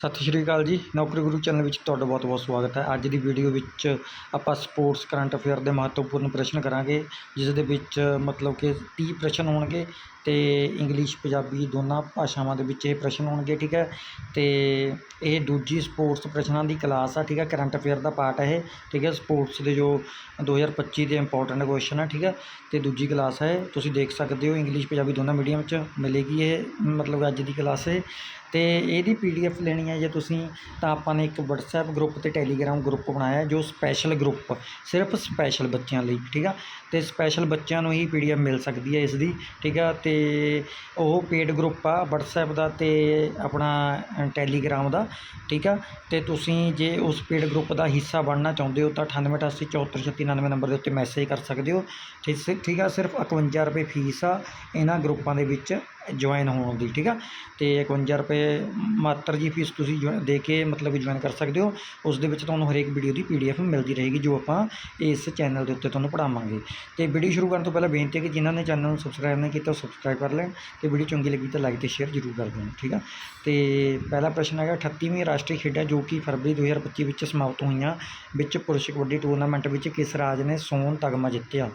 ਸਤਿ ਸ਼੍ਰੀ ਅਕਾਲ ਜੀ। ਨੌਕਰੀ ਗੁਰੂ ਚੈਨਲ ਵਿੱਚ ਤੁਹਾਡਾ ਬਹੁਤ-ਬਹੁਤ ਸਵਾਗਤ ਹੈ। ਅੱਜ ਦੀ ਵੀਡੀਓ ਵਿੱਚ ਆਪਾਂ ਸਪੋਰਟਸ ਕਰੰਟ ਅਫੇਅਰ ਦੇ ਮਹੱਤਵਪੂਰਨ ਪ੍ਰਸ਼ਨ ਕਰਾਂਗੇ ਜਿਸ ਦੇ ਵਿੱਚ ਮਤਲਬ ਕਿ 30 ਪ੍ਰਸ਼ਨ ਹੋਣਗੇ। ਅਤੇ ਇੰਗਲਿਸ਼, ਪੰਜਾਬੀ ਦੋਨਾਂ ਭਾਸ਼ਾਵਾਂ ਦੇ ਵਿੱਚ ਇਹ ਪ੍ਰਸ਼ਨ ਹੋਣਗੇ, ਠੀਕ ਹੈ? ਅਤੇ ਇਹ ਦੂਜੀ ਸਪੋਰਟਸ ਪ੍ਰਸ਼ਨਾਂ ਦੀ ਕਲਾਸ ਆ, ਠੀਕ ਹੈ? ਕਰੰਟ ਅਫੇਅਰ ਦਾ ਪਾਰਟ ਹੈ ਇਹ, ਠੀਕ ਹੈ? ਸਪੋਰਟਸ ਦੇ ਜੋ 2025 ਦੇ ਇੰਪੋਰਟੈਂਟ ਕੁਐਸਚਨ ਆ, ਠੀਕ ਹੈ? ਅਤੇ ਦੂਜੀ ਕਲਾਸ ਹੈ ਤੁਸੀਂ ਦੇਖ ਸਕਦੇ ਹੋ ਇੰਗਲਿਸ਼, ਪੰਜਾਬੀ ਦੋਨਾਂ ਮੀਡੀਅਮ 'ਚ ਮਿਲੇਗੀ ਇਹ, ਮਤਲਬ ਅੱਜ ਦੀ ਕਲਾਸ ਹੈ ਅਤੇ ਇਹਦੀ ਪੀ ਡੀ ਪੀਡੀਐਫ ਲੈਣੀ ਹੈ ਜੇ ਤੁਸੀਂ, ਤਾਂ ਆਪਾਂ ਨੇ ਇੱਕ ਵਟਸਐਪ ਗਰੁੱਪ ਅਤੇ ਟੈਲੀਗ੍ਰਾਮ ਗਰੁੱਪ ਬਣਾਇਆ, ਜੋ ਸਪੈਸ਼ਲ ਗਰੁੱਪ ਸਿਰਫ ਸਪੈਸ਼ਲ ਬੱਚਿਆਂ ਲਈ, ਠੀਕ ਆ ਅਤੇ ਸਪੈਸ਼ਲ ਬੱਚਿਆਂ ਨੂੰ ਹੀ ਪੀ ਡੀ ਪੀਡੀਐਫ ਮਿਲ ਸਕਦੀ ਹੈ ਇਸ ਦੀ, ਠੀਕ ਆ ਤੇ ਉਹ ਪੇਡ ਗਰੁੱਪ ਆ ਵਟਸਐਪ ਦਾ ਅਤੇ ਆਪਣਾ ਟੈਲੀਗ੍ਰਾਮ ਦਾ, ਠੀਕ ਆ? ਅਤੇ ਤੁਸੀਂ ਜੇ ਉਸ ਪੇਡ ਗਰੁੱਪ ਦਾ ਹਿੱਸਾ ਬਣਨਾ ਚਾਹੁੰਦੇ ਹੋ ਤਾਂ 9888743699 ਨੰਬਰ ਦੇ ਉੱਤੇ ਮੈਸੇਜ ਕਰ ਸਕਦੇ ਹੋ। ਠੀਕ ਸ- ਠੀਕ ਆ? ਸਿਰਫ 51 ਰੁਪਏ ਫੀਸ ਆ ਇਹਨਾਂ ਗਰੁੱਪਾਂ ਦੇ ਵਿੱਚ। ਜੁਆਇਨ ਹੋਣ ਦੀ, ਠੀਕ ਆ? ਤੇ 51 ਰੁਪਏ ਮਾਤਰ ਜੀ ਫੀਸ ਤੁਸੀਂ ਜੁਆ- ਦੇ ਕੇ ਮਤਲਬ ਜੁਆਇਨ ਕਰ ਸਕਦੇ ਹੋ। ਉਸ ਦੇ ਵਿੱਚ ਤੁਹਾਨੂੰ ਹਰੇਕ ਵੀਡੀਓ ਦੀ ਪੀਡੀਐਫ ਮਿਲਦੀ ਰਹੇਗੀ, ਜੋ ਆਪਾਂ ਇਸ ਚੈਨਲ ਦੇ ਉੱਤੇ ਤੁਹਾਨੂੰ ਪੜਾਵਾਂਗੇ ਤੇ ਵੀਡੀਓ ਸ਼ੁਰੂ ਕਰਨ ਤੋਂ ਪਹਿਲਾਂ ਬੇਨਤੀ ਹੈ ਕਿ ਜਿਨ੍ਹਾਂ ਨੇ ਚੈਨਲ ਨੂੰ ਸਬਸਕ੍ਰਾਈਬ ਨਹੀਂ ਕੀਤਾ, ਉਹ ਸਬਸਕ੍ਰਾਈਬ ਕਰ ਲੈਣ ਤੇ ਵੀਡੀਓ ਚੰਗੀ ਲੱਗੀ ਤਾਂ ਲਾਈਕ ਤੇ ਸ਼ੇਅਰ ਜ਼ਰੂਰ ਕਰ ਦੇਣ, ਠੀਕ ਆ? ਤੇ ਪਹਿਲਾ ਪ੍ਰਸ਼ਨ ਹੈਗਾ 38ਵੀਂ ਰਾਸ਼ਟਰੀ ਖੇਡਾਂ ਜੋ ਕਿ ਫਰਵਰੀ 2025 ਵਿੱਚ ਸਮਾਪਤ ਹੋਈਆਂ, ਵਿੱਚ ਪੁਰਸ਼ ਕਬੱਡੀ ਟੂਰਨਾਮੈਂਟ ਵਿੱਚ ਕਿਸ ਰਾਜ ਨੇ ਸੋਨ ਤਗਮਾ ਜਿੱਤਿਆ?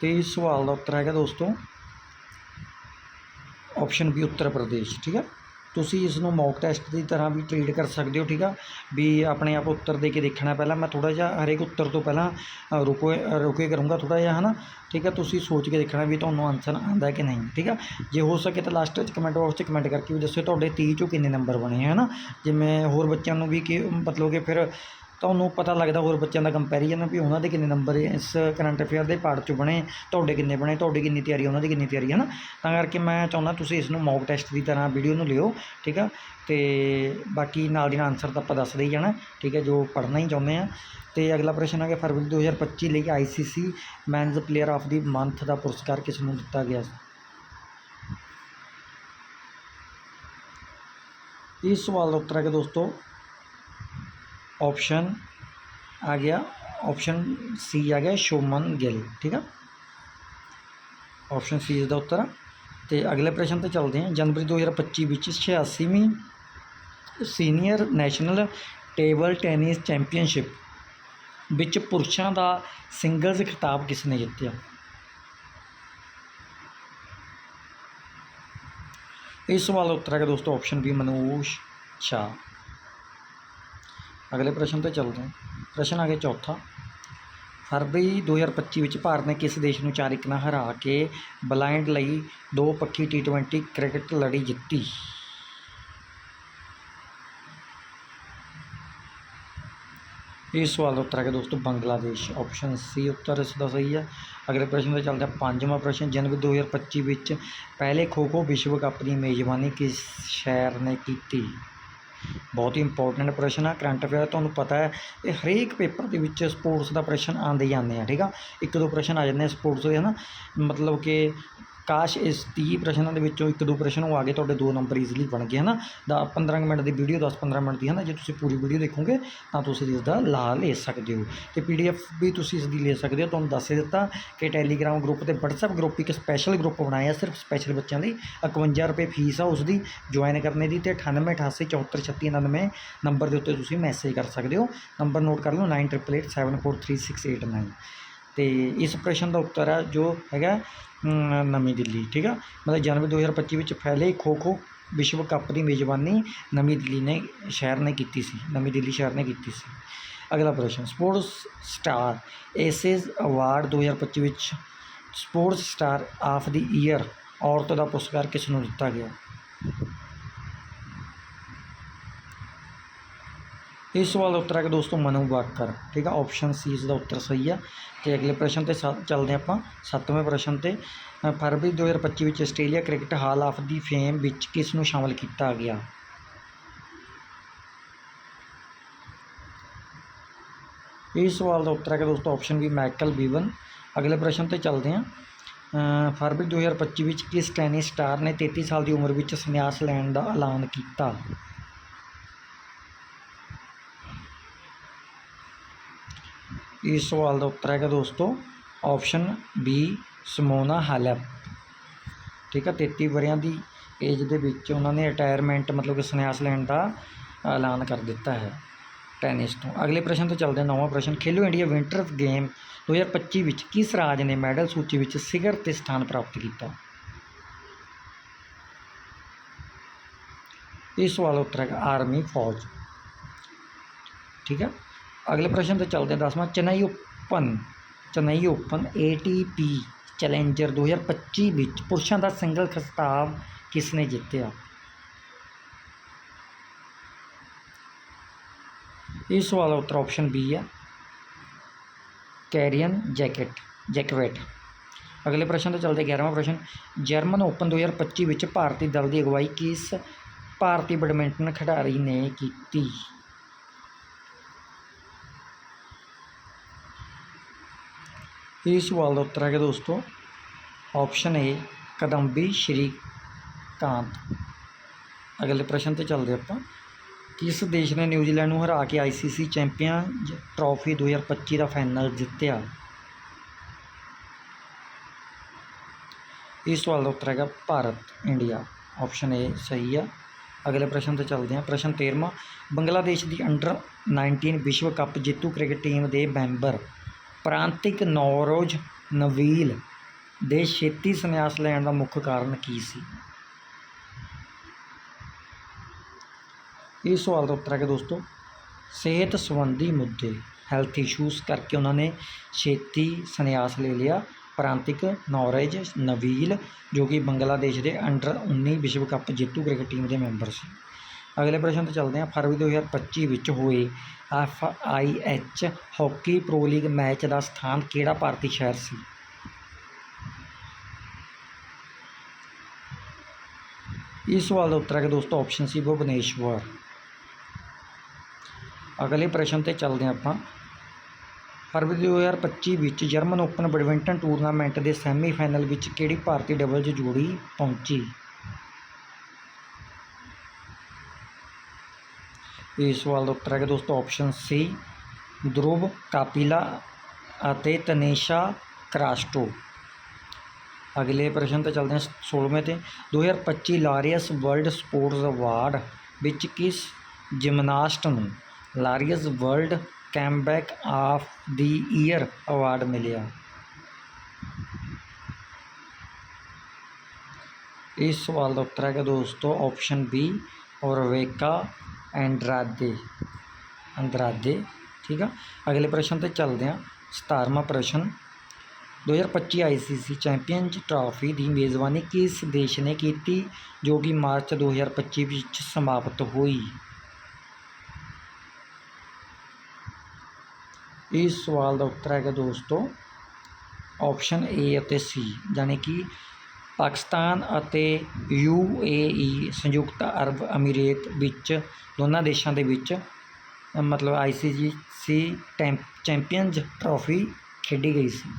ਤੇ ਇਸ ਸਵਾਲ ਦਾ ਉੱਤਰ ਹੈਗਾ ਦੋਸਤੋ ਆਪਸ਼ਨ ਬੀ ਉੱਤਰ ਪ੍ਰਦੇਸ਼, ਠੀਕ ਹੈ ਤੁਸੀਂ ਇਸ ਨੂੰ ਮੌਕ ਟੈਸਟ ਦੀ ਤਰ੍ਹਾਂ ਵੀ ਟ੍ਰੀਟ ਕਰ ਸਕਦੇ ਹੋ, ਠੀਕ ਆ? ਵੀ ਆਪਣੇ ਆਪ ਉੱਤਰ ਦੇ ਕੇ ਦੇਖਣਾ ਪਹਿਲਾਂ, ਮੈਂ ਥੋੜਾ ਜਿਹਾ ਹਰੇਕ ਉੱਤਰ ਤੋਂ ਪਹਿਲਾਂ ਰੁਕੋ ਰੁਕੇ ਕਰੂੰਗਾ ਥੋੜਾ ਜਿਹਾ, ਹਨਾ? ਠੀਕ ਆ? ਤੁਸੀਂ ਸੋਚ ਕੇ ਦੇਖਣਾ ਵੀ ਤੁਹਾਨੂੰ ਆਨਸਰ ਆਉਂਦਾ ਕਿ ਨਹੀਂ, ਠੀਕ ਆ? ਜੇ ਹੋ ਸਕੇ ਤਾਂ ਲਾਸਟ ਵਿੱਚ ਕਮੈਂਟ ਬਾਕਸ 'ਚ ਕਮੈਂਟ ਕਰਕੇ ਵੀ ਦੱਸਿਓ ਤੁਹਾਡੇ 30 ਚੋਂ ਕਿੰਨੇ ਨੰਬਰ ਬਣੇ ਹੈ ਹਨਾ? ਜਿਵੇਂ ਹੋਰ ਬੱਚਿਆਂ ਨੂੰ ਵੀ ਕਿ, ਮਤਲਬ ਕਿ ਫਿਰ ਤੁਹਾਨੂੰ ਪਤਾ ਲੱਗਦਾ ਹੋਰ ਬੱਚਿਆਂ ਦਾ ਕੰਪੈਰੀਜ਼ਨ ਵੀ ਉਹਨਾਂ ਦੇ ਕਿੰਨੇ ਨੰਬਰ ਇਸ ਕਰੰਟ ਅਫੇਅਰ ਦੇ ਪਾਰਟ 'ਚ ਬਣੇ, ਤੁਹਾਡੇ ਕਿੰਨੇ ਬਣੇ, ਤੁਹਾਡੀ ਕਿੰਨੀ ਤਿਆਰੀ ਉਹਨਾਂ ਦੀ ਕਿੰਨੀ ਤਿਆਰੀ ਹੈ ਨਾ। ਤਾਂ ਕਰਕੇ ਮੈਂ ਚਾਹੁੰਦਾ ਤੁਸੀਂ ਇਸ ਨੂੰ ਮੌਕ ਟੈਸਟ ਦੀ ਤਰ੍ਹਾਂ ਵੀਡੀਓ ਨੂੰ ਲਿਓ, ਠੀਕ ਆ? ਤੇ ਬਾਕੀ ਨਾਲ ਦੀ ਨਾਲ ਆਨਸਰ ਤਾਂ ਆਪਾਂ ਦੱਸਦੇ ਹੀ ਜਾਣਾ, ਠੀਕ ਹੈ ਜੋ ਪੜ੍ਹਨਾ ਹੀ ਚਾਹੁੰਦੇ ਆ। ਤੇ ਅਗਲਾ ਪ੍ਰਸ਼ਨ ਹੈ ਕਿ ਫਰਵਰੀ 2025 ਲਈ ICC men's player of the month ਦਾ ਪੁਰਸਕਾਰ ਕਿਸ ਨੂੰ ਦਿੱਤਾ ਗਿਆ ਸੀ? ਇਸ ਸਵਾਲ ਦਾ ਉੱਤਰ ਹੈ ਕਿ ਦੋਸਤੋ ਆਪਸ਼ਨ ਆ ਗਿਆ ਆਪਸ਼ਨ ਸੀ ਆ ਗਿਆ ਸ਼ੋਮਨ ਗਿੱਲ ਠੀਕ ਆ ਆਪਸ਼ਨ ਸੀ ਇਸ ਦਾ ਉੱਤਰ ਆ ਤੇ ਅਗਲੇ ਪ੍ਰਸ਼ਨ ਤੇ ਚੱਲਦੇ ਹਾਂ ਜਨਵਰੀ 2025 ਵਿੱਚ 86ਵੀਂ senior national table tennis championship ਵਿੱਚ ਪੁਰਸ਼ਾਂ ਦਾ ਸਿੰਗਲਜ਼ ਖਿਤਾਬ ਕਿਸ ਨੇ ਜਿੱਤਿਆ ਇਸ ਸਵਾਲ ਦਾ ਉੱਤਰ ਹੈ ਕਿ ਦੋਸਤੋ ਆਪਸ਼ਨ ਬੀ ਮਨੂਸ਼ ਸ਼ਾ ਅਗਲੇ ਪ੍ਰਸ਼ਨ ਤੇ ਚੱਲਦੇ ਹਾਂ। ਪ੍ਰਸ਼ਨ ਆ ਗਿਆ ਚੌਥਾ। ਫਰਵਰੀ 2025 ਵਿੱਚ ਭਾਰਤ ਨੇ ਕਿਸ ਦੇਸ਼ ਨੂੰ 4 ਇੱਕ ਨਾਲ ਹਰਾ ਕੇ ਬਲਾਈਂਡ ਲਈ ਦੋ ਪੱਖੀ T20 ਕ੍ਰਿਕਟ ਲੜੀ ਜਿੱਤੀ? ਇਸ ਸਵਾਲ ਦਾ ਉੱਤਰ ਹੈ ਦੋਸਤੋ, ਬੰਗਲਾਦੇਸ਼। ਆਪਸ਼ਨ ਸੀ ਉੱਤਰ ਇਸ ਦਾ ਸਹੀ ਹੈ ਅਗਲੇ ਪ੍ਰਸ਼ਨ ਤੇ ਚੱਲਦੇ ਹਾਂ, ਪੰਜਵਾਂ ਪ੍ਰਸ਼ਨ। ਜਨਵਰੀ 2025 ਵਿੱਚ ਪਹਿਲੇ ਖੋ ਖੋ ਵਿਸ਼ਵ ਕੱਪ ਦੀ ਮੇਜ਼ਬਾਨੀ ਕਿਸ ਸ਼ਹਿਰ ਨੇ ਕੀਤੀ? ਬਹੁਤ ਹੀ ਇੰਪੋਰਟੈਂਟ ਪ੍ਰਸ਼ਨ ਆ। ਕਰੰਟ ਅਫੇਅਰ ਤੁਹਾਨੂੰ ਪਤਾ ਹੈ, ਇਹ ਹਰੇਕ ਪੇਪਰ ਦੇ ਵਿੱਚ ਸਪੋਰਟਸ ਦਾ ਪ੍ਰਸ਼ਨ ਆਉਂਦੇ ਹੀ ਆਉਂਦੇ ਆ, ਠੀਕ ਆ? ਇੱਕ ਦੋ ਪ੍ਰਸ਼ਨ ਆ ਜਾਂਦੇ ਆ ਸਪੋਰਟਸ ਦੇ, ਹਨਾ? ਮਤਲਬ ਕਿ ਕਾਸ਼ ਇਸ 30 ਪ੍ਰਸ਼ਨਾਂ ਦੇ ਵਿੱਚੋਂ ਇੱਕ ਦੋ ਪ੍ਰਸ਼ਨ ਉਹ ਆ ਗਏ, ਤੁਹਾਡੇ ਦੋ ਨੰਬਰ ਈਜ਼ੀਲੀ ਬਣ ਗਏ, ਹਨਾ? ਦਾ 15 ਕੁ ਮਿੰਟ ਦੀ ਵੀਡੀਓ 10-15 ਮਿੰਟ ਦੀ, ਹਨਾ? ਜੇ ਤੁਸੀਂ ਪੂਰੀ ਵੀਡੀਓ ਦੇਖੋਗੇ, ਤਾਂ ਤੁਸੀਂ ਇਸ ਦਾ ਲਾਭ ਲੈ ਸਕਦੇ ਹੋ। ਤੇ ਪੀਡੀਐਫ ਵੀ ਤੁਸੀਂ ਇਸ ਦੀ ਲੈ ਸਕਦੇ ਹੋ, ਤੁਹਾਨੂੰ ਦੱਸ ਦਿੱਤਾ ਕਿ ਟੈਲੀਗ੍ਰਾਮ ਗਰੁੱਪ ਤੇ WhatsApp ਗਰੁੱਪ ਇੱਕ ਸਪੈਸ਼ਲ ਗਰੁੱਪ ਬਣਾਇਆ, ਸਿਰਫ ਸਪੈਸ਼ਲ ਬੱਚਿਆਂ ਲਈ। 51 ਰੁਪਏ ਫੀਸ ਆ ਉਸ ਦੀ ਜੁਆਇਨ ਕਰਨੇ ਦੀ ਤੇ 9888743699 ਨੰਬਰ ਦੇ ਉੱਤੇ ਤੁਸੀਂ ਮੈਸੇਜ ਕਰ ਸਕਦੇ ਹੋ। ਨੰਬਰ ਨੋਟ ਕਰ ਲਓ 9888743689 ਤੇ ਇਸ ਪ੍ਰਸ਼ਨ ਦਾ ਉੱਤਰ ਹੈ ਜੋ ਹੈਗਾ ਨਵੀਂ ਦਿੱਲੀ, ਠੀਕ ਆ? ਮਤਲਬ ਜਨਵਰੀ 2025 ਵਿੱਚ ਫੈਲੇ ਖੋ ਖੋ ਵਿਸ਼ਵ ਕੱਪ ਦੀ ਮੇਜ਼ਬਾਨੀ ਨਵੀਂ ਦਿੱਲੀ ਨੇ, ਸ਼ਹਿਰ ਨੇ ਕੀਤੀ ਸੀ, ਨਵੀਂ ਦਿੱਲੀ ਸ਼ਹਿਰ ਨੇ ਕੀਤੀ ਸੀ। ਅਗਲਾ ਪ੍ਰਸ਼ਨ, ਸਪੋਰਟਸ ਸਟਾਰ ਏਸੇਜ਼ ਅਵਾਰਡ 2025 ਵਿੱਚ sports star of the year ਔਰਤ ਦਾ ਪੁਰਸਕਾਰ ਕਿਸ ਨੂੰ ਦਿੱਤਾ ਗਿਆ? ਇਸ ਸਵਾਲ ਦਾ ਉੱਤਰ ਹੈ ਕਿ ਦੋਸਤੋ ਮਨੂ ਬਾਕਰ ਠੀਕ ਆ? ਆਪਸ਼ਨ ਸੀ ਇਸ ਦਾ ਉੱਤਰ ਸਹੀ ਆ। ਤੇ ਅਗਲੇ ਪ੍ਰਸ਼ਨ ਤੇ ਸਾ- ਚੱਲਦੇ ਹਾਂ ਆਪਾਂ ਸੱਤਵੇਂ ਪ੍ਰਸ਼ਨ ਤੇ। ਅ, ਫਰਵਰੀ 2025 ਵਿੱਚ Australia cricket hall of the fame ਵਿੱਚ ਕਿਸ ਨੂੰ ਸ਼ਾਮਲ ਕੀਤਾ ਗਿਆ? ਇਸ ਸਵਾਲ ਦਾ ਉੱਤਰ ਹੈ ਕਿ ਦੋਸਤੋ ਆਪਸ਼ਨ ਵੀ ਮਾਈਕਲ ਬੀਵਨ। ਅਗਲੇ ਪ੍ਰਸ਼ਨ ਤੇ ਚੱਲਦੇ ਹਾਂ। ਅ, ਫਰਵਰੀ 2025 ਵਿੱਚ ਕਿਸ ਟੈਨਿਸ ਸਟਾਰ ਨੇ 33 ਸਾਲ ਦੀ ਉਮਰ ਵਿੱਚ ਸੰਨਿਆਸ ਲੈਣ ਦਾ ਐਲਾਨ ਕੀਤਾ? ਇਸ ਸਵਾਲ ਦਾ ਉੱਤਰ ਹੈਗਾ ਦੋਸਤੋ ਆਪਸ਼ਨ ਬੀ ਸਮੋਨਾ ਹਾਲਪ ਠੀਕ ਆ 33 ਵਰਿਆਂ ਦੀ ਏਜ ਦੇ ਵਿੱਚ ਉਹਨਾਂ ਨੇ ਰਿਟਾਇਰਮੈਂਟ ਮਤਲਬ ਕਿ ਸੰਨਿਆਸ ਲੈਣ ਦਾ ਐਲਾਨ ਕਰ ਦਿੱਤਾ ਹੈ ਟੈਨਿਸ ਤੋਂ। ਅਗਲੇ ਪ੍ਰਸ਼ਨ ਤੇ ਚੱਲਦੇ ਹਾਂ, ਨੌਵਾਂ ਪ੍ਰਸ਼ਨ। ਖੇਲੋ ਇੰਡੀਆ ਵਿੰਟਰ ਗੇਮ 2025 ਵਿੱਚ ਕਿਸ ਰਾਜ ਨੇ ਮੈਡਲ ਸੂਚੀ ਵਿੱਚ ਸਿਖਰ ਤੇ ਸਥਾਨ ਪ੍ਰਾਪਤ ਕੀਤਾ? ਇਹ ਸਵਾਲ ਦਾ ਉੱਤਰ ਹੈ ਆਰਮੀ ਫੌਜ ਠੀਕ ਹੈ ਅਗਲੇ ਪ੍ਰਸ਼ਨ ਤੇ ਚੱਲਦੇ ਹਾਂ 10ਵਾਂ Chennai open Chennai open ATP challenger 2025 ਵਿੱਚ ਪੁਰਸ਼ਾਂ ਦਾ ਸਿੰਗਲ ਖਿਤਾਬ ਕਿਸ ਨੇ ਜਿੱਤਿਆ? ਇਸ ਸਵਾਲ ਦਾ ਉੱਤਰ ਆਪਸ਼ਨ ਬੀ ਹੈ ਕੈਰੀਅਨ ਜੈਕਟ, ਜੈਕਵੇਟ। ਅਗਲੇ ਪ੍ਰਸ਼ਨ ਤੇ ਚੱਲਦੇ 11ਵਾਂ ਪ੍ਰਸ਼ਨ। ਜਰਮਨ ਓਪਨ 2025 ਵਿੱਚ ਭਾਰਤੀ ਦਲ ਦੀ ਅਗਵਾਈ ਕਿਸ ਭਾਰਤੀ ਬੈਡਮਿੰਟਨ ਖਿਡਾਰੀ ਨੇ ਕੀਤੀ? ਇਹ ਸਵਾਲ ਦਾ ਉੱਤਰ ਹੈ ਕਿ ਦੋਸਤੋ ਆਪਸ਼ਨ ਏ ਕਦੰਬੀ ਸ਼੍ਰੀਕਾਂਤ ਅਗਲੇ ਪ੍ਰਸ਼ਨ ਤੇ ਚੱਲਦੇ ਆਪਾਂ। ਕਿਸ ਦੇਸ਼ ਨੇ ਨਿਊਜ਼ੀਲੈਂਡ ਨੂੰ ਹਰਾ ਕੇ ਆਈਸੀਸੀ ਚੈਂਪੀਅਨਜ਼ ਟਰਾਫੀ 2025 ਦਾ ਫਾਈਨਲ ਜਿੱਤਿਆ? ਇਸ ਸਵਾਲ ਦਾ ਉੱਤਰ ਹੈਗਾ ਭਾਰਤ, ਇੰਡੀਆ। ਆਪਸ਼ਨ ਏ ਸਹੀ ਆ। ਅਗਲੇ ਪ੍ਰਸ਼ਨ ਤੇ ਚੱਲਦੇ ਹਾਂ। ਪ੍ਰਸ਼ਨ 13ਵਾਂ ਬੰਗਲਾਦੇਸ਼ ਦੀ ਅੰਡਰ 19 ਵਿਸ਼ਵ ਕੱਪ ਜੇਤੂ ਕ੍ਰਿਕਟ ਟੀਮ ਦੇ ਮੈਂਬਰ ਪ੍ਰਾਂਤਿਕ ਨੌਰੋਜ ਨਵੀਲ ਦੇ ਛੇਤੀ ਸੰਨਿਆਸ ਲੈਣ ਦਾ ਮੁੱਖ ਕਾਰਨ ਕੀ ਸੀ? ਇਹ ਸਵਾਲ ਦਾ ਉੱਤਰ ਹੈ ਕਿ ਦੋਸਤੋ, ਸਿਹਤ ਸੰਬੰਧੀ ਮੁੱਦੇ ਹੈਲਥ ਇਸ਼ੂਜ਼ ਕਰਕੇ ਉਹਨਾਂ ਨੇ ਛੇਤੀ ਸੰਨਿਆਸ ਲੈ ਲਿਆ ਪ੍ਰਾਂਤਿਕ ਨੌਰੇਜ ਨਵੀਲ ਜੋ ਕਿ ਬੰਗਲਾਦੇਸ਼ ਦੇ ਅੰਡਰ 19 ਵਿਸ਼ਵ ਕੱਪ ਜੇਤੂ ਕ੍ਰਿਕਟ ਟੀਮ ਦੇ ਮੈਂਬਰ ਸੀ। ਅਗਲੇ ਪ੍ਰਸ਼ਨ ਤੇ ਚੱਲਦੇ ਹਾਂ। ਫਰਵਰੀ 2025 ਵਿੱਚ ਹੋਏ F I H hockey pro league match ਦਾ ਸਥਾਨ ਕਿਹੜਾ ਭਾਰਤੀ ਸ਼ਹਿਰ ਸੀ? ਇਸ ਸਵਾਲ ਦਾ ਉੱਤਰ ਹੈ ਕਿ ਦੋਸਤੋ ਆਪਸ਼ਨ ਸੀ ਭੁਵਨੇਸ਼ਵਰ। ਅਗਲੇ ਪ੍ਰਸ਼ਨ ਤੇ ਚੱਲਦੇ ਹਾਂ ਆਪਾਂ। ਫਰਵਰੀ 2025 ਵਿੱਚ ਜਰਮਨ ਓਪਨ ਬੈਡਮਿੰਟਨ ਟੂਰਨਾਮੈਂਟ ਦੇ ਸੈਮੀਫਾਈਨਲ ਵਿੱਚ ਕਿਹੜੀ ਭਾਰਤੀ ਡਬਲਜ਼ ਜੋੜੀ ਪਹੁੰਚੀ? ਇਸ ਸਵਾਲ ਦਾ ਉੱਤਰ ਹੈ ਕਿ ਦੋਸਤੋ ਆਪਸ਼ਨ ਸੀ ਧਰੁਵ ਕਾਪਿਲਾ ਅਤੇ ਤਨੇਸ਼ਾ ਕਰਾਸਟੋ ਅਗਲੇ ਪ੍ਰਸ਼ਨ ਤੇ ਚੱਲਦੇ ਹਾਂ 16ਵੇਂ ਤੇ। 2025 ਲਾਰੀਅਸ ਵਰਲਡ ਸਪੋਰਟਸ ਅਵਾਰਡ ਵਿੱਚ ਕਿਸ ਜਿਮਨਾਸਟ ਨੂੰ Laureus world comeback of the year award ਮਿਲਿਆ? ਇਸ ਸਵਾਲ ਦਾ ਉੱਤਰ ਹੈਗਾ ਦੋਸਤੋ ਆਪਸ਼ਨ ਬੀ ਔਰਵੇਕਾ ਐਂਡਰਾਦੇ ਅੰਦਰਾਦੇ ਠੀਕ ਆ ਅਗਲੇ ਪ੍ਰਸ਼ਨ ਤੇ ਚੱਲਦੇ ਹਾਂ 17ਵਾਂ ਪ੍ਰਸ਼ਨ 2025 ਆਈਸੀਸੀ ਚੈਂਪੀਅਨਜ਼ ਟਰਾਫੀ ਦੀ ਮੇਜ਼ਬਾਨੀ ਕਿਸ ਦੇਸ਼ ਨੇ ਕੀਤੀ ਜੋ ਕਿ ਮਾਰਚ 2025 ਵਿੱਚ ਸਮਾਪਤ ਹੋਈ ਇਸ ਸਵਾਲ ਦਾ ਉੱਤਰ ਹੈਗਾ ਦੋਸਤੋ ਆਪਸ਼ਨ ਏ ਅਤੇ ਸੀ ਯਾਨੀ ਕਿ ਪਾਕਿਸਤਾਨ ਅਤੇ ਯੂ ਯੂਏਈ ਸੰਯੁਕਤ ਅਰਬ ਅਮੀਰੇਤ ਵਿੱਚ, ਦੋਨਾਂ ਦੇਸ਼ਾਂ ਦੇ ਵਿੱਚ, ਮਤਲਬ ਆਈ ਸੀ ਜੀ ਸੀ ਆਈਸੀਸੀ ਚੈਂਪੀਅਨਜ਼ ਟਰੋਫੀ ਖੇਡੀ ਗਈ ਸੀ।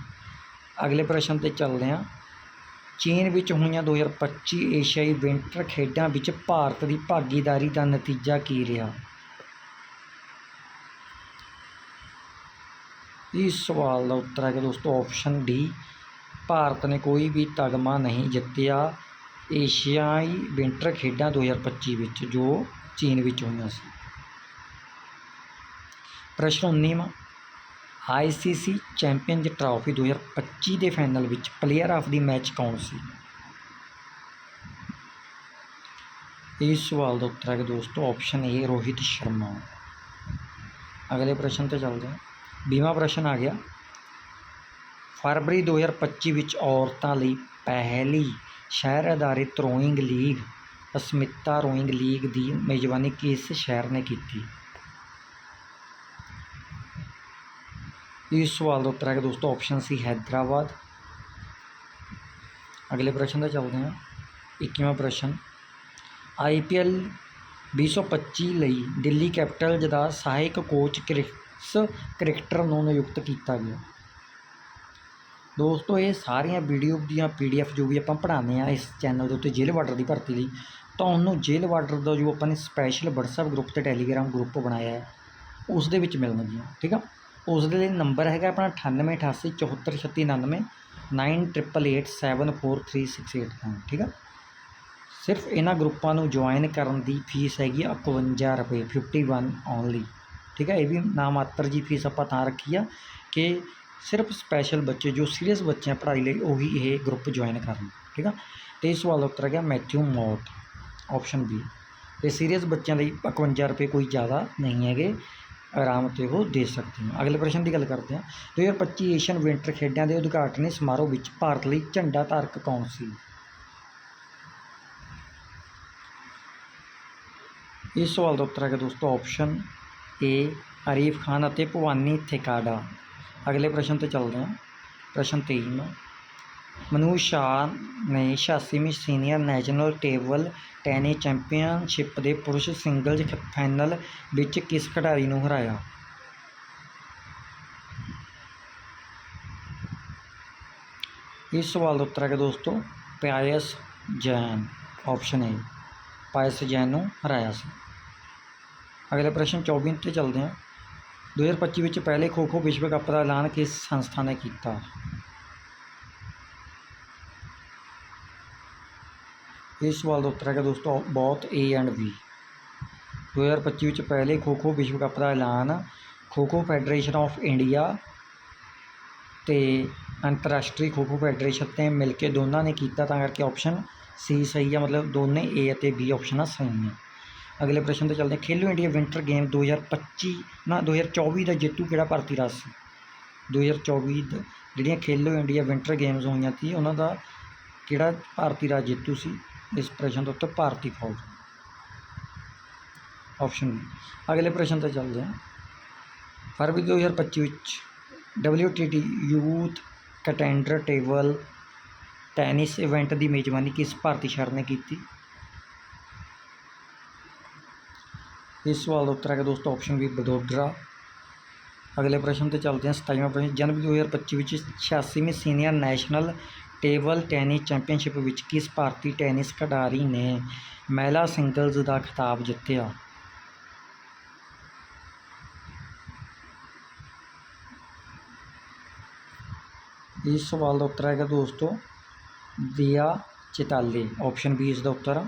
ਅਗਲੇ ਪ੍ਰਸ਼ਨ ਤੇ ਚੱਲਦੇ ਹਾਂ। ਚੀਨ ਵਿੱਚ ਹੋਈਆਂ 2025 ਏਸ਼ੀਆਈ ਵਿੰਟਰ ਖੇਡਾਂ ਵਿੱਚ ਭਾਰਤ ਦੀ ਭਾਗੀਦਾਰੀ ਦਾ ਨਤੀਜਾ ਕੀ ਰਿਹਾ? ਇਸ ਸਵਾਲ ਦਾ ਉੱਤਰ ਹੈ ਕਿ ਦੋਸਤੋ ਆਪਸ਼ਨ ਡੀ ਭਾਰਤ ਨੇ ਕੋਈ ਵੀ ਤਗਮਾ ਨਹੀਂ ਜਿੱਤਿਆ ਏਸ਼ੀਆਈ ਵਿੰਟਰ ਖੇਡਾਂ 2025 ਵਿੱਚ, ਜੋ ਚੀਨ ਵਿੱਚ ਹੋਈਆਂ ਸੀ। ਪ੍ਰਸ਼ਨ 19ਵਾਂ ਆਈਸੀਸੀ ਚੈਂਪੀਅਨਜ਼ ਟਰਾਫੀ 2025 ਦੇ ਫਾਈਨਲ ਵਿੱਚ ਪਲੇਅਰ ਆਫ ਦੀ ਮੈਚ ਕੌਣ ਸੀ? ਇਸ ਸਵਾਲ ਦਾ ਉੱਤਰ ਹੈ ਕਿ ਦੋਸਤੋ ਆਪਸ਼ਨ ਏ ਰੋਹਿਤ ਸ਼ਰਮਾ। ਅਗਲੇ ਪ੍ਰਸ਼ਨ ਤੇ ਚੱਲਦੇ ਹਾਂ। ਵੀਹਵਾਂ ਪ੍ਰਸ਼ਨ ਆ ਗਿਆ। ਫਰਵਰੀ 2025 ਵਿੱਚ ਔਰਤਾਂ ਲਈ ਪਹਿਲੀ ਸ਼ਹਿਰ ਆਧਾਰਿਤ rowing league, Asmita rowing league ਦੀ ਮੇਜ਼ਬਾਨੀ ਕਿਸ ਸ਼ਹਿਰ ਨੇ ਕੀਤੀ? ਇਸ ਸਵਾਲ ਦਾ ਉੱਤਰ ਹੈ ਕਿ ਦੋਸਤੋ ਆਪਸ਼ਨ ਸੀ ਹੈਦਰਾਬਾਦ। ਅਗਲੇ ਪ੍ਰਸ਼ਨ ਤੇ ਚੱਲਦੇ ਹਾਂ। 21ਵਾਂ ਪ੍ਰਸ਼ਨ ਆਈਪੀਐਲ 2025 ਲਈ ਦਿੱਲੀ ਕੈਪੀਟਲਜ਼ ਦਾ ਸਹਾਇਕ ਕੋਚ ਕਿਸ ਕ੍ਰਿਕਟਰ ਨੂੰ ਨਿਯੁਕਤ ਕੀਤਾ ਗਿਆ। ਦੋਸਤੋ, ਇਹ ਸਾਰੀਆਂ ਵੀਡੀਓ ਦੀਆਂ ਪੀਡੀਐਫ ਜੋ ਵੀ ਆਪਾਂ ਪੜ੍ਹਾਉਂਦੇ ਆ ਇਸ ਚੈਨਲ ਦੇ ਉੱਤੇ ਜੇਲ੍ਹ ਵਾਰਡਰ ਦੀ ਭਰਤੀ ਲਈ ਤੁਹਾਨੂੰ ਜੇਲ੍ਹ ਵਾਰਡਰ ਦਾ ਜੋ ਆਪਾਂ ਨੇ ਸਪੈਸ਼ਲ WhatsApp ਗਰੁੱਪ ਤੇ Telegram ਗਰੁੱਪ ਬਣਾਇਆ ਹੈ, ਉਸ ਦੇ ਵਿੱਚ ਮਿਲਣਗੀਆਂ, ਠੀਕ ਆ? ਉਸ ਦੇ ਲਈ ਨੰਬਰ ਹੈਗਾ ਆਪਣਾ 9888743699 9888743689 ਠੀਕ ਆ? ਸਿਰਫ ਇਹਨਾਂ ਗਰੁੱਪਾਂ ਨੂੰ ਜੁਆਇਨ ਕਰਨ ਦੀ ਫੀਸ ਹੈਗੀ ਆ 51 ਰੁਪਏ 51 ਓਨਲੀ ਠੀਕ ਹੈ ਇਹ ਵੀ ਨਾਮਾਤਰ ਜੀ ਫੀਸ ਆਪਾਂ ਤਾਂ ਰੱਖੀ ਆ ਕਿ ਸਿਰਫ ਸਪੈਸ਼ਲ ਬੱਚੇ ਜੋ ਸੀਰੀਅਸ ਬੱਚੇ ਆ ਪੜ੍ਹਾਈ ਲਈ, ਉਹੀ ਇਹ ਗਰੁੱਪ ਜੁਆਇਨ ਕਰਨ, ਠੀਕ ਆ? ਤੇ ਇਹ ਸਵਾਲ ਦਾ ਉੱਤਰ ਹੈਗਾ ਮੈਥਿਊ ਮੌਟ ਆਪਸ਼ਨ ਬੀ ਤੇ ਸੀਰੀਅਸ ਬੱਚਿਆਂ ਲਈ 51 ਰੁਪਏ ਕੋਈ ਜ਼ਿਆਦਾ ਨਹੀਂ ਹੈਗੇ, ਆਰਾਮ ਤੇ ਉਹ ਦੇ ਸਕਦੇ ਹੋ ਅਗਲੇ ਪ੍ਰਸ਼ਨ ਦੀ ਗੱਲ ਕਰਦੇ ਹਾਂ 2025 ਏਸ਼ੀਅਨ ਵਿੰਟਰ ਖੇਡਾਂ ਦੇ ਉਦਘਾਟਨੀ ਸਮਾਰੋਹ ਵਿੱਚ ਭਾਰਤ ਲਈ ਝੰਡਾ ਧਾਰਕ ਕੌਣ ਸੀ? ਇਸ ਸਵਾਲ ਦਾ ਉੱਤਰ ਹੈਗਾ ਦੋਸਤੋ ਆਪਸ਼ਨ ਏ ਆਰੀਫ ਖਾਨ ਅਤੇ ਭਵਾਨੀ ਥੇਕਾਡਾ। ਅਗਲੇ ਪ੍ਰਸ਼ਨ ਤੇ ਚੱਲਦੇ ਹਾਂ। ਪ੍ਰਸ਼ਨ 23 ਮਨੂ ਸ਼ਾਹ ਨੇ 86ਵੀਂ senior national table tennis championship ਦੇ ਪੁਰਸ਼ ਸਿੰਗਲਜ਼ ਫਾਈਨਲ ਵਿੱਚ ਕਿਸ ਖਿਡਾਰੀ ਨੂੰ ਹਰਾਇਆ? ਇਸ ਸਵਾਲ ਦਾ ਉੱਤਰ ਹੈਗਾ ਦੋਸਤੋ, ਪਾਇਸ ਜੈਨ, ਆਪਸ਼ਨ ਏ ਪਾਇਸ ਜੈਨ ਨੂੰ ਹਰਾਇਆ ਸੀ। ਅਗਲੇ ਪ੍ਰਸ਼ਨ 24 ਤੇ ਚੱਲਦੇ ਹਾਂ। 2025 ਵਿੱਚ ਪਹਿਲੇ ਖੋ ਖੋ ਵਿਸ਼ਵ ਕੱਪ ਦਾ ਐਲਾਨ ਕਿਸ ਸੰਸਥਾ ਨੇ ਕੀਤਾ? ਇਸ ਸਵਾਲ ਦਾ ਉੱਤਰ ਹੈਗਾ ਦੋਸਤੋ ਬਹੁਤ ਏ ਐਂਡ ਬੀ 2025 ਵਿੱਚ ਪਹਿਲੇ ਖੋ ਖੋ ਵਿਸ਼ਵ ਕੱਪ ਦਾ ਐਲਾਨ kho kho federation of India ਤੇ ਅੰਤਰਰਾਸ਼ਟਰੀ ਖੋ ਖੋ ਫੈਡਰੇਸ਼ਨ 'ਤੇ ਮਿਲ ਕੇ ਦੋਨਾਂ ਨੇ ਕੀਤਾ, ਤਾਂ ਕਰਕੇ ਆਪਸ਼ਨ ਸੀ ਸਹੀ ਆ, ਮਤਲਬ ਦੋਨੇ ਏ ਅਤੇ ਬੀ ਆਪਸ਼ਨਾਂ ਸਹੀ ਨੇ। ਅਗਲੇ ਪ੍ਰਸ਼ਨ ਤੇ ਚੱਲਦੇ ਖੇਲੋ ਇੰਡੀਆ ਵਿੰਟਰ ਗੇਮ 2025 ਨਾ 2024 ਦਾ ਜੇਤੂ ਕਿਹੜਾ ਭਾਰਤੀ ਰਾਜ ਸੀ? 2024 ਦਾ, ਜਿਹੜੀਆਂ ਖੇਲੋ ਇੰਡੀਆ ਵਿੰਟਰ ਗੇਮਸ ਹੋਈਆਂ ਸੀ, ਉਹਨਾਂ ਦਾ ਕਿਹੜਾ ਭਾਰਤੀ ਰਾਜ ਜੇਤੂ ਸੀ? ਇਸ ਪ੍ਰਸ਼ਨ ਦਾ ਉੱਤਰ ਭਾਰਤੀ ਫੌਜ। ਆਪਸ਼ਨ ਬੀ ਅਗਲੇ ਪ੍ਰਸ਼ਨ ਤੇ ਚੱਲਦੇ ਹਾਂ। ਫਰਵਰੀ 2025 ਵਿੱਚ WTT youth contender table tennis event ਦੀ ਮੇਜ਼ਬਾਨੀ ਕਿਸ ਭਾਰਤੀ ਸ਼ਹਿਰ ਨੇ ਕੀਤੀ? ਇਸ ਸਵਾਲ ਦਾ ਉੱਤਰ ਹੈਗਾ ਦੋਸਤੋ ਆਪਸ਼ਨ ਬੀ ਬਡੋਦਰਾ ਅਗਲੇ ਪ੍ਰਸ਼ਨ ਤੇ ਚੱਲਦੇ ਹਾਂ 27ਵਾਂ ਪ੍ਰਸ਼ਨ। ਜਨਵਰੀ 2025 ਵਿੱਚ 86ਵੀਂ senior national table tennis championship ਵਿੱਚ ਕਿਸ ਭਾਰਤੀ ਟੈਨਿਸ ਖਿਡਾਰੀ ਨੇ ਮਹਿਲਾ ਸਿੰਗਲਜ਼ ਦਾ ਖਿਤਾਬ ਜਿੱਤਿਆ? ਇਸ ਸਵਾਲ ਦਾ ਉੱਤਰ ਹੈਗਾ ਦੋਸਤੋ, ਦੀਆ ਚਿਤਾਲੇ। ਆਪਸ਼ਨ ਬੀ ਇਸ ਦਾ ਉੱਤਰ।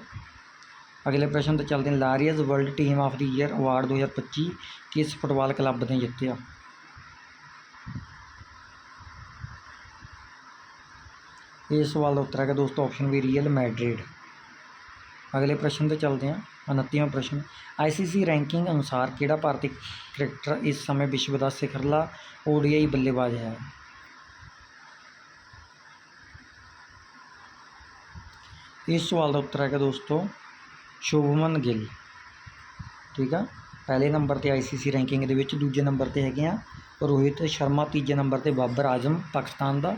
ਆ ਅਗਲੇ ਪ੍ਰਸ਼ਨ ਤੇ ਚੱਲਦੇ ਹਾਂ Laureus world team of the year award 2025 ਕਿਸ ਫੁੱਟਬਾਲ ਕਲੱਬ ਨੇ ਜਿੱਤਿਆ ਇਸ ਸਵਾਲ ਦਾ ਉੱਤਰ ਹੈਗਾ ਦੋਸਤੋ ਆਪਸ਼ਨ ਵੀ ਰੀਅਲ ਮੈਡਰਿਡ ਅਗਲੇ ਪ੍ਰਸ਼ਨ ਤੇ ਚੱਲਦੇ ਹਾਂ 29ਵਾਂ ਪ੍ਰਸ਼ਨ ਆਈਸੀਸੀ ਰੈਂਕਿੰਗ ਅਨੁਸਾਰ ਕਿਹੜਾ ਭਾਰਤੀ ਕ੍ਰਿਕਟਰ ਇਸ ਸਮੇਂ ਵਿਸ਼ਵ ਦਾ ਸਿਖਰਲਾ ਓਡੀਆਈ ਬੱਲੇਬਾਜ਼ ਹੈ ਇਸ ਸਵਾਲ ਦਾ ਉੱਤਰ ਹੈਗਾ ਦੋਸਤੋ ਸ਼ੁਭਮਨ ਗਿੱਲ। ਠੀਕ ਆ? ਪਹਿਲੇ ਨੰਬਰ ਤੇ ਆਈਸੀਸੀ ਰੈਂਕਿੰਗ ਦੇ ਵਿੱਚ ਦੂਜੇ ਨੰਬਰ ਤੇ ਹੈਗੇ ਆ ਰੋਹਿਤ ਸ਼ਰਮਾ, ਤੀਜੇ ਨੰਬਰ ਤੇ ਬਾਬਰ ਆਜ਼ਮ, ਪਾਕਿਸਤਾਨ ਦਾ।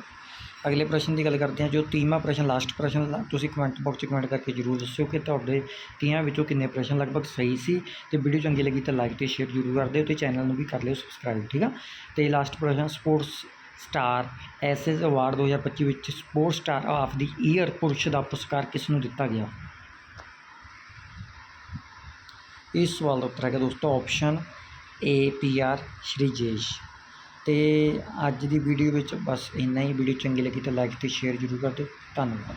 ਅਗਲੇ ਪ੍ਰਸ਼ਨ ਦੀ ਗੱਲ ਕਰਦੇ ਹਾਂ, ਜੋ ਤੀਵਾਂ ਪ੍ਰਸ਼ਨ ਲਾਸਟ ਪ੍ਰਸ਼ਨ ਤੁਸੀਂ ਕਮੈਂਟ ਬਾਕਸ 'ਚ ਕਮੈਂਟ ਕਰਕੇ ਜਰੂਰ ਦੱਸਿਓ ਕਿ ਤੁਹਾਡੇ ਤੀਆਂ ਵਿੱਚੋਂ ਕਿੰਨੇ ਪ੍ਰਸ਼ਨ ਲਗਭਗ ਸਹੀ ਸੀ। ਤੇ ਵੀਡੀਓ ਚੰਗੀ ਲੱਗੀ ਤਾਂ ਲਾਈਕ ਤੇ ਸ਼ੇਅਰ ਜਰੂਰ ਕਰ ਦਿਓ ਤੇ ਚੈਨਲ ਨੂੰ ਵੀ ਕਰ ਲਿਓ ਸਬਸਕ੍ਰਾਈਬ ਠੀਕ ਆ? ਤੇ ਲਾਸਟ ਪ੍ਰਸ਼ਨ ਸਪੋਰਟਸ ਸਟਾਰ ਐਸਐਸ ਅਵਾਰਡ 2025 ਵਿੱਚ sports star of the year ਪੁਰਸ਼ ਦਾ ਪੁਰਸਕਾਰ ਕਿਸ ਨੂੰ ਦਿੱਤਾ ਗਿਆ? ਇਸ ਸਵਾਲ ਦਾ ਉੱਤਰ ਹੈਗਾ ਦੋਸਤੋ ਆਪਸ਼ਨ ਏ ਪੀ ਆਰ ਸ਼੍ਰੀਜੇਸ਼ ਤੇ ਅੱਜ ਦੀ ਵੀਡੀਓ ਵਿੱਚ ਬਸ ਇੰਨਾ ਹੀ। ਵੀਡੀਓ ਚੰਗੀ ਲੱਗੀ ਤਾਂ ਲਾਈਕ ਤੇ ਸ਼ੇਅਰ ਜ਼ਰੂਰ ਕਰ ਦਿਓ। ਧੰਨਵਾਦ।